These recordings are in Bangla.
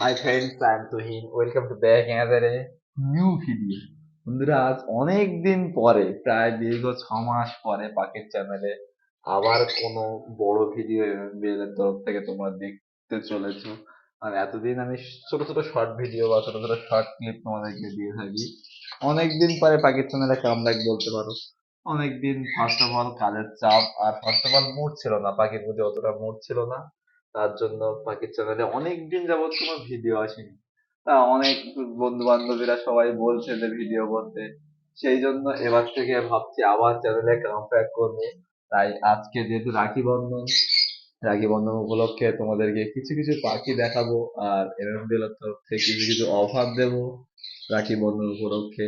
Hi friends I am Tuhin welcome to back another new video বন্ধুরা, আজ অনেক দিন পরে, প্রায় দীর্ঘ ছ মাস পরে পাখির চ্যানেলে আবার কোনো বড় ভিডিও বিএলের তরফ থেকে তোমরা দেখতে চলেছো। আর এতদিন আমি ছোট ছোট শর্ট ভিডিও বা ছোট ছোট শর্ট ক্লিপ তোমাদেরকে দিয়ে থাকি। অনেকদিন পরে পাখির চ্যানেলে কামব্যাক বলতে পারো। অনেকদিন ফার্স্ট অফ অল কাজের চাপ। আর ফার্স্ট অফ অল মুড ছিল না। পাখির প্রতি অতটা মুড ছিল না। তার জন্য পাখির চ্যানেলে অনেক দিন যাবত কোনো ভিডিও আসেনি। তা অনেক বন্ধু বান্ধবীরা সবাই বলছে যে ভিডিও করতে। সেই জন্য এবার থেকে ভাবছি আবার চ্যানেলে কামব্যাক করব। তাই আজকে যেহেতু রাখি বন্ধন রাখি বন্ধন উপলক্ষে তোমাদেরকে কিছু কিছু পাখি দেখাবো আর এমএমডিএল তরফ থেকে কিছু কিছু অফার দেবো রাখি বন্ধন উপলক্ষে।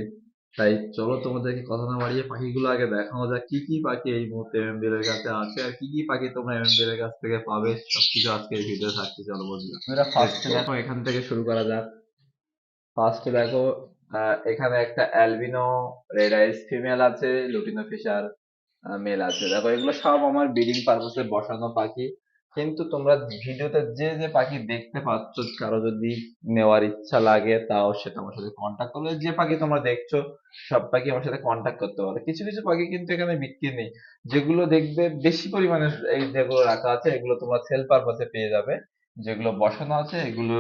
তাই চলো তোমাদেরকে কথা না বাড়িয়ে পাখিগুলো আগে দেখানো যাক কি কি পাখি এই মুহূর্তে এমএমডিএল এর কাছে আছে আর কি কি পাখি তোমরা এমএমডিএল এর কাছ থেকে পাবে সবকিছু আজকে এই ভিডিও থাকছে চলো বন্ধুরা। ফার্স্টে দেখো এখান থেকে শুরু করা যাক। ফার্স্টে দেখো এখানে একটা অ্যালবিনো রেড আইস ফিমেল আছে লুটিনো ফিশার মেল আছে। দেখো এগুলো সব আমার ব্রিডিং পারপোসে বসানো পাখি। কিন্তু তোমরা ভিডিওতে যে যে পাখি দেখতে পাচ্ছ, কারও যদি নেওয়ার ইচ্ছা লাগে, তাও সেটা আমার সাথে কন্ট্যাক্ট করলে যে পাখি তোমরা দেখছ, সব পাখি আমার সাথে কন্ট্যাক্ট করতে পারো। কিছু কিছু পাখি কিন্তু এখানে বিক্রি নেই। যেগুলো দেখবে, বেশি পরিমাণে এই যেগুলো রাখা আছে, এগুলো তোমরা সেল পারপাসে পেয়ে যাবে। যেগুলো বসানো আছে, এগুলো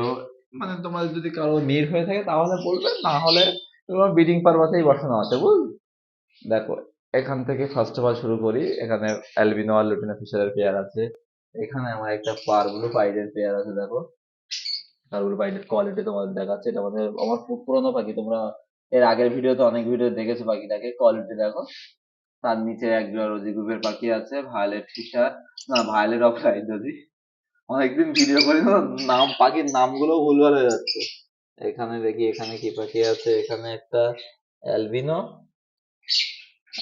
মানে তোমার যদি কারও নিড হয়ে থাকে, তাহলে বলবে। না হলে তোমার ব্রিডিং পারপাসেই বসানো আছে বুঝ দেখো, এখান থেকে ফার্স্ট অফ অল শুরু করি। এখানে অ্যালবিনো আর লুটিনো ফিশারের পেয়ার আছে। এখানে আমার একটা পারগুলো পাইডের পেয়ার আছে, দেখো। পারগুলো পাইডের কোয়ালিটি তোমাদের দেখাচ্ছে। এটা আমাদের আমার খুব পুরোনো পাখি। তোমরা এর আগের ভিডিওতে অনেক ভিডিও দেখেছ পাখিটাকে কোয়ালিটি দেখো। তার নিচে এক একজোড়া রোজি গ্রুপের পাখি আছে, ভায়োলেট ফিশার। না, ভায়োলেট অফ অফলাইন যদি। অনেকদিন ভিডিও করি না, নাম, পাখির নামগুলো ভুলভাল হয়ে যাচ্ছে। এখানে দেখি, এখানে কি পাখি আছে? এখানে একটা অ্যালবিনো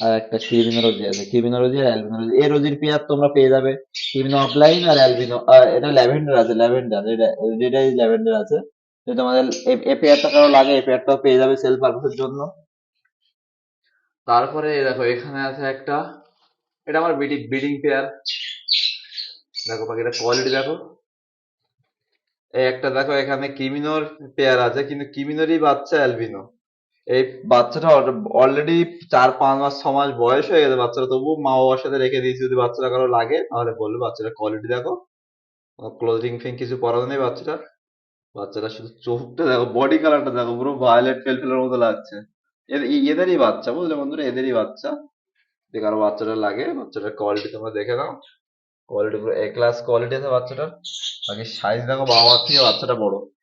আর একটা কিরবিনো রোজি আছে। কিরবিনো রোজি আর অ্যালবিনো রোজি এই রোজির পেয়ার তোমরা পেয়ে যাবে। কিরবিনো অফলাইন আর অ্যালবিনো এটা ল্যাভেন্ডার আছে ল্যাভেন্ডার এটা যেটাই ল্যাভেন্ডার আছে। যদি তোমাদের এ- পেয়ারটা কারও লাগে, এই পেয়ারটাও পেয়ে যাবে সেল পারপাসের জন্য। তারপরে দেখো, এখানে আছে একটা, এটা আমার বিডিং বিডিং পেয়ার। দেখো পাখিটা কোয়ালিটি দেখো। একটা দেখো, এখানে কিমিনোর পেয়ার আছে, কিন্তু কিমিনোরই বাচ্চা অ্যালবিনো এই বাচ্চাটা অলরেডি চার, পাঁচ মাস, ছ মাস বয়স হয়ে গেছে বাচ্চাটা। তবু মা বাবার সাথে রেখে দিয়েছি যদি বাচ্চাটা কারও লাগে, তাহলে বলবে বাচ্চাটা কোয়ালিটি দেখো। ক্লোজিং ফিং কিছু পরানো নেই বাচ্চাটা বাচ্চাটা শুধু চোখটা দেখো বডি কালারটা দেখো, পুরো ভায়োলেট পেলপেলের মতো লাগছে। এদের- এদেরই বাচ্চা বুঝলে বন্ধুরা, এদেরই বাচ্চা। যদি কারও বাচ্চাটা লাগে, বাচ্চাটার কোয়ালিটি তোমরা দেখে নাও। কোয়ালিটি পুরো এ ক্লাস কোয়ালিটি আছে বাচ্চাটার। বাকি সাইজ দেখো বাবা থেকে বাচ্চাটা বড়।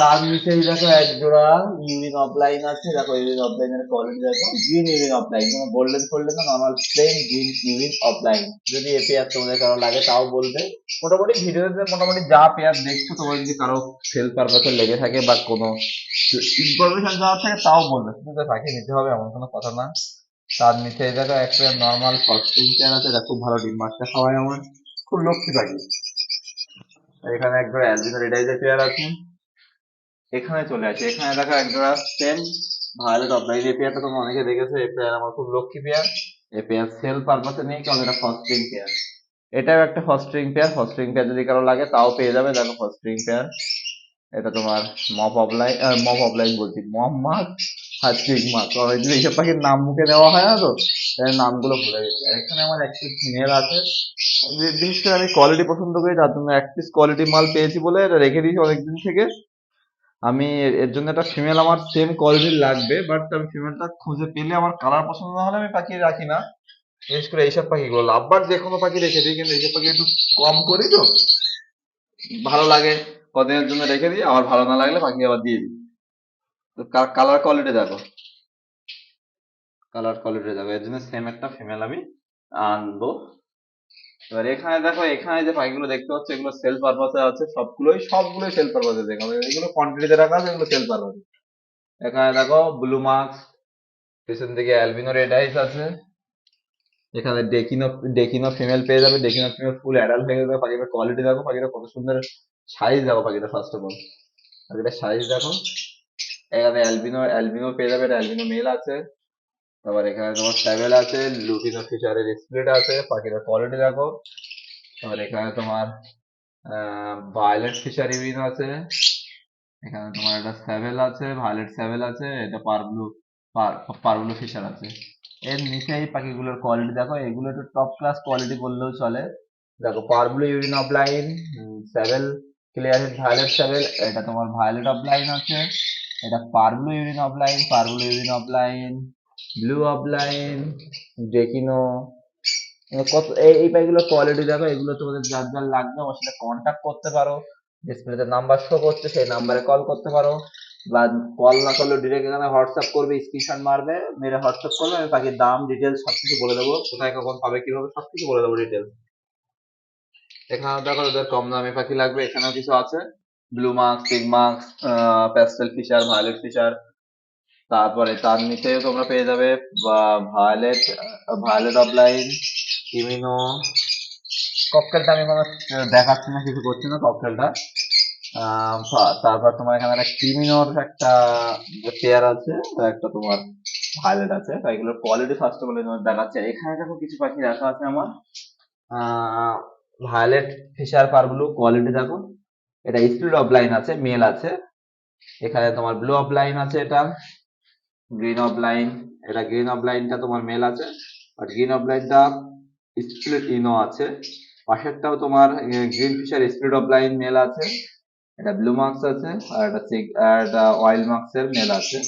তার নিচেই দেখো এক জোড়া ইউরিন অফলাইন আছে, দেখো ইউরিন অফলাইনের কোয়ালিটি দেখো গ্রিন ইউরিন অফলাইন কোনো গোল্ডেন ফোল্ডেন না নর্মাল প্লেন গ্রিন ইউরিন অফলাইন যদি এ পেয়ার তোমাদের কারও লাগে তাও বলবে। মোটামুটি ভিডিওতে মোটামুটি যা পেয়ার দেখছ তোমার যদি কারও সেল পারপাসে লেগে থাকে বা কোনো ইনফরমেশন দেওয়া থাকে তাও বলবে, শুধু পাখি নিতে হবে, এমন কোনো কথা না। তার নিচে দেখো একটা নর্মাল কস্টিং পেয়ার আছে এটা খুব ভালো ডিম মাছটা খাওয়াই আমার। খুব লক্ষ্মী পাখি। এখানে একবার অ্যালবিনো রেডাইজার পেয়ার আছে। এখানে চলে আসে। এখানে দেখো একজোড়া সেম ভায়োলেট অফলাইন এই পেয়ারটা তোমরা অনেকে দেখেছ, এই পেয়ার আমার খুব লক্ষ্মী পেয়ার এই পেয়ার সেল পারপাসে নেই, কারণ এটা ফস্ট্রিং পেয়ার এটাও একটা ফস্ট্রিং পেয়ার ফস্ট্রিং পেয়ার যদি কারও লাগে, তাও পেয়ে যাবে। দেখো ফস্ট্রিং পেয়ার এটা তোমার মপ অফলাইন মপ অফলাইন বলছি। মপ আর চিক মাছ অনেকদিন এইসব পাখির নাম মুখে দেওয়া হয় না তো নামগুলো ভুলে গেছি। আর এখানে আমার এক পিস মেল আছে। বিশেষ করে আমি কোয়ালিটি পছন্দ করি, তার জন্য এক পিস কোয়ালিটি মাল পেয়েছি বলে এটা রেখে দিয়েছি অনেকদিন থেকে। আমি এর- জন্য একটা ফিমেল আমার সেম কোয়ালিটির লাগবে বাট আমি ফিমেলটা খুঁজে পেলে আমার কালার পছন্দ না হলে আমি পাখি রাখি না। বিশেষ করে এইসব পাখিগুলো লাভবার যে কোনো পাখি রেখে দিই, কিন্তু এইসব পাখি একটু কম করি তো। ভালো লাগে, কদিনের জন্য রেখে দিই আমার ভালো না লাগলে পাখি আবার দিয়ে দিই। তো কালার কোয়ালিটি দেখো। কালার কোয়ালিটি দেখো, এর জন্য সেম একটা ফিমেল আমি আনব। এবার এখানে দেখো, এখানে যে পাখিগুলো দেখতে পাচ্ছ, এগুলো সেল পারপাসে আছে, সবগুলোই সবগুলোই সেল পারপাসে দেখো। এগুলো কোয়ান্টিটিতে রাখা আছে এগুলো সেল পারপাসে এখানে দেখো ব্লু মার্কস পেছন দিকে অ্যালবিনো রেড আইস আছে। এখানে ডেকিনো ডেকিনো ফিমেল পেয়ে যাবে। ডেকিনো ফিমেল ফুল অ্যাডাল্ট হয়ে যাবে পাখিটার কোয়ালিটি দেখো, পাখিটা কত সুন্দর সাইজ দেখো পাখিটা ফার্স্ট অফ অল পাখিটার সাইজ দেখো। এখানে অ্যালবিনো অ্যালবিনো পেয়ে যাবে, এটা অ্যালবিনো মেল আছে। তারপর এখানে তোমার স্যাভেল আছে লুটিনো ফিচারের স্প্লিট আছে পাখিটার কোয়ালিটি দেখো। তারপর এখানে তোমার ভায়োলেট ফিশারি উইন আছে। এখানে তোমার একটা স্যাভেল আছে ভায়োলেট স্যাভেল আছে, এটা পারব্লু পারব্লু ফিশার আছে। এর নিচে এই পাখিগুলোর কোয়ালিটি দেখো, এগুলো একটু টপ ক্লাস কোয়ালিটি বললেও চলে। দেখো পারব্লু ইউরিন অফ লাইন স্যাভেল ক্লিয়ার ভায়োলেট স্যাভেল এটা তোমার ভায়োলেট অফ লাইন আছে। এটা পারব্লু ইউরিন অফ লাইন পারব্লু ইউরিন opaline blue opaline ডেকিনো কত, এই পাইগুলোর কোয়ালিটি দেখো, এগুলো তোমাদের যার যার লাগবে আমার সাথে কন্ট্যাক্ট করতে পারো ডিসপ্লেতে নাম্বার শো করছে, সেই নাম্বারে কল করতে পারো, বা কল না করলেও ডিরেক্ট এখানে হোয়াটসঅ্যাপ করবে স্ক্রিনশট মারবে, মেরে হোয়াটসঅ্যাপ করবে, আমি পাখির দাম ডিটেলস সব কিছু বলে দেবো, কোথায় কখন পাবে, কীভাবে সব কিছু বলে দেবো ডিটেলস এখানে দেখো ওদের কম দামি পাখি লাগবে, এখানেও কিছু আছে blue marks pig marks pastel Fischer violet Fischer তারপরে তার নিচেও তোমরা পেয়ে যাবে ভায়োলেট ভায়োলেট অফলাইন কিমিনো ককটেলটা আমি কোনো দেখাচ্ছি না, কিছু করছি না ককটেলটা তারপর তোমার এখানে একটা ক্রিমিনোর একটা পেয়ার আছে একটা তোমার ভায়োলেট আছে, তো এগুলোর কোয়ালিটি ফার্স্ট অফ অল তোমার দেখাচ্ছে। এখানে দেখো কিছু পাখি রাখা আছে আমার। ভায়োলেট ফিশার পারগুলো কোয়ালিটি দেখো। এটা স্পিড অফ লাইন আছে মেল আছে। এখানে তোমার ব্লু অফ লাইন আছে এটা। গ্রিন অফ লাইন এটা গ্রিন অফ লাইনটা তোমার মেল আছে, আর গ্রিন অফ লাইনটা স্প্লিট ইনো আছে। পাশেরটাও তোমার green Fischer speed opaline male আছে, এটা ব্লু মার্কস আছে, আর এটা আর এটা অয়েল মার্কস এর মেল আছে।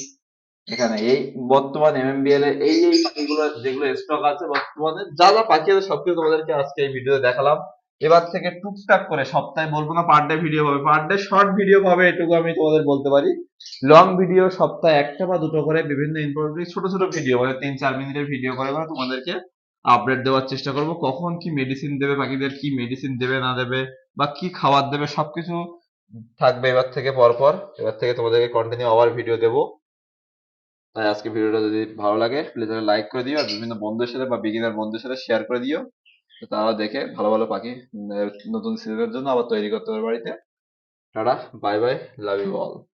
এখানে এই বর্তমান এমএমবিএল এ এই এই পাখিগুলো, যেগুলো স্টক আছে, বর্তমানে যা যা পাখি আছে সবকিছু তোমাদেরকে আজকে এই ভিডিওতে দেখালাম। এবার থেকে টুকটাক করে সপ্তাহে বলব না পার ডে ভিডিও পাবে। পার ডে শর্ট ভিডিও পাবে, এটুকু আমি তোমাদের বলতে পারি। লং ভিডিও সপ্তাহে একটা বা দুটো করে বিভিন্ন ইনফরমেটিভ ছোট ছোট ভিডিও মানে তিন চার মিনিটের ভিডিও করে মানে তোমাদেরকে আপডেট দেওয়ার চেষ্টা করব। কখন কি মেডিসিন দেবে পাখিদের কি মেডিসিন দেবে, না দেবে, বা কি খাবার দেবে, সবকিছু থাকবে এবার থেকে পরপর। এবার থেকে তোমাদেরকে কন্টিনিউ আবার ভিডিও দেবো। তাই আজকে ভিডিওটা যদি ভালো লাগে প্লিজ লাইক করে দিও, আর বিভিন্ন বন্ধুদের সাথে বা বিগিনার বন্ধুদের সাথে শেয়ার করে দিও। তো তারাও দেখে ভালো ভালো পাখি নতুন সিজনের জন্য আবার তৈরি করতে হবে বাড়িতে। Tata bye bye love you all